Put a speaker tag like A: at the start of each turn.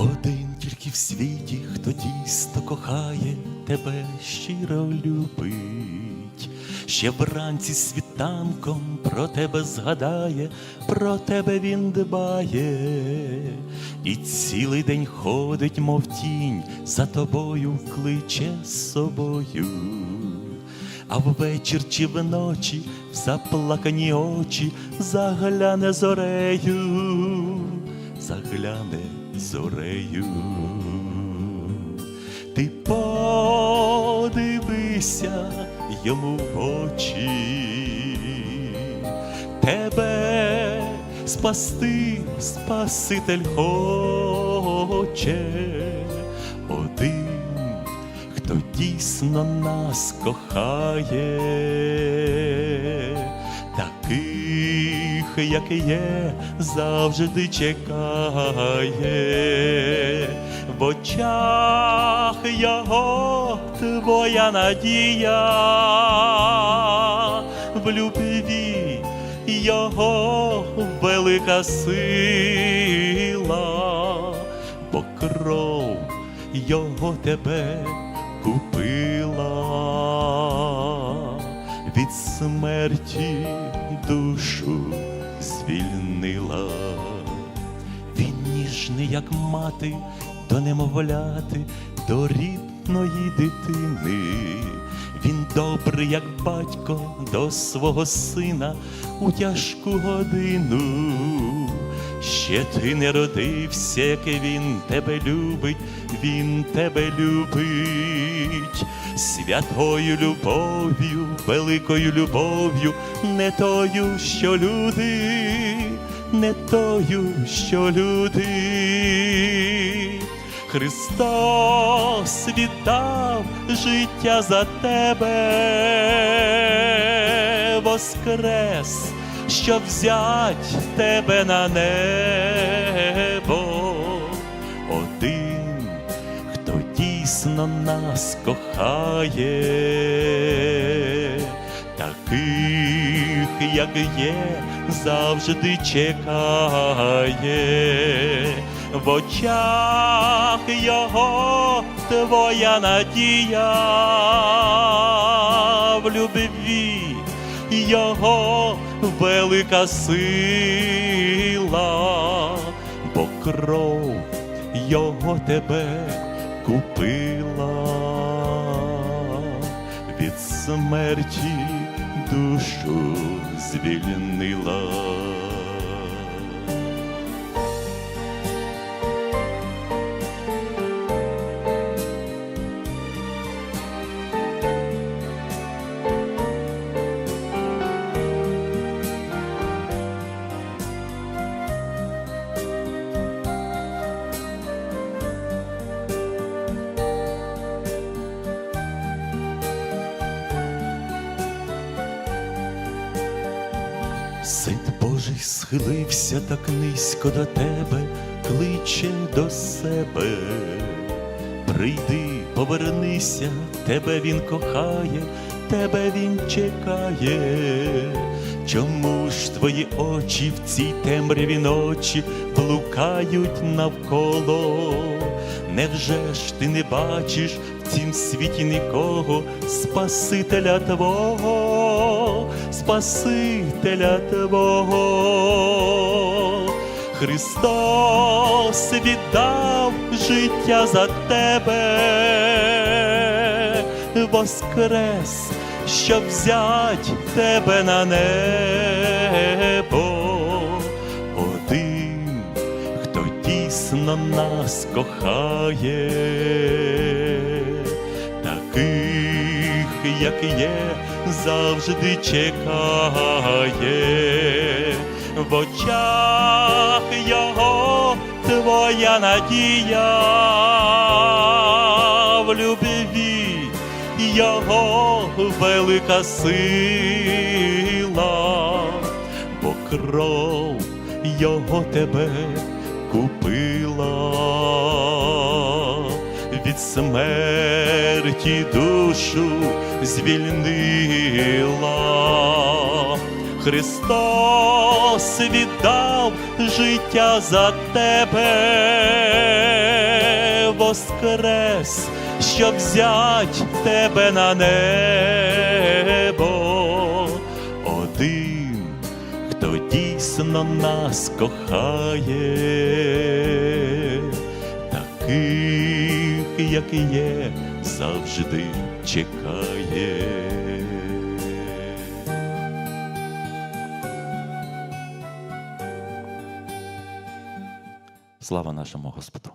A: Один тільки в світі, хто дійсно кохає, тебе щиро любить. Ще вранці світанком про тебе згадає, про тебе він дбає, і цілий день ходить, мов тінь, за тобою кличе з собою. А ввечір чи вночі в заплакані очі загляне зорею, загляне зорею. Ти подивися йому в очі, тебе спасти, Спаситель хоче. Один хто дійсно нас кохає, таких, як є, завжди чекає, в очах його твоя надія, в любві його велика сила, бо кров його тебе купила, від смерті душу звільнила. Він ніжний, як мати, до немовляти, до рідної дитини. Він добрий, як батько, до свого сина у тяжку годину. Ще ти не родився, як він тебе любить, він тебе любить, святою любов'ю, великою любов'ю, не тою, що люди, не тою, що люди. Христос віддав життя за тебе, воскрес, щоб взять тебе на небо. Один, хто дійсно нас кохає, таких, як є, завжди чекає. В очах його твоя надія, в любві його велика сила, бо кров його тебе купила, від смерті душу звільнила. Син Божий схилився так низько до тебе, кличе до себе. Прийди, повернися, тебе він кохає, тебе він чекає. Чому ж твої очі в цій темряві ночі блукають навколо? Невже ж ти не бачиш в цім світі нікого, Спасителя Твого, Спасителя Твого? Христос віддав життя за тебе, воскрес, щоб взять тебе на небо. Один, хто дійсно нас кохає, таких, як є, завжди чекає, в очах його твоя надія, в любві його велика сила, бо кров його тебе купила, смерті душу звільнила. Христос віддав життя за тебе, воскрес, щоб взять тебе на небо. Один, хто дійсно нас кохає, таких, як є, завжди чекає. Слава нашому Господу!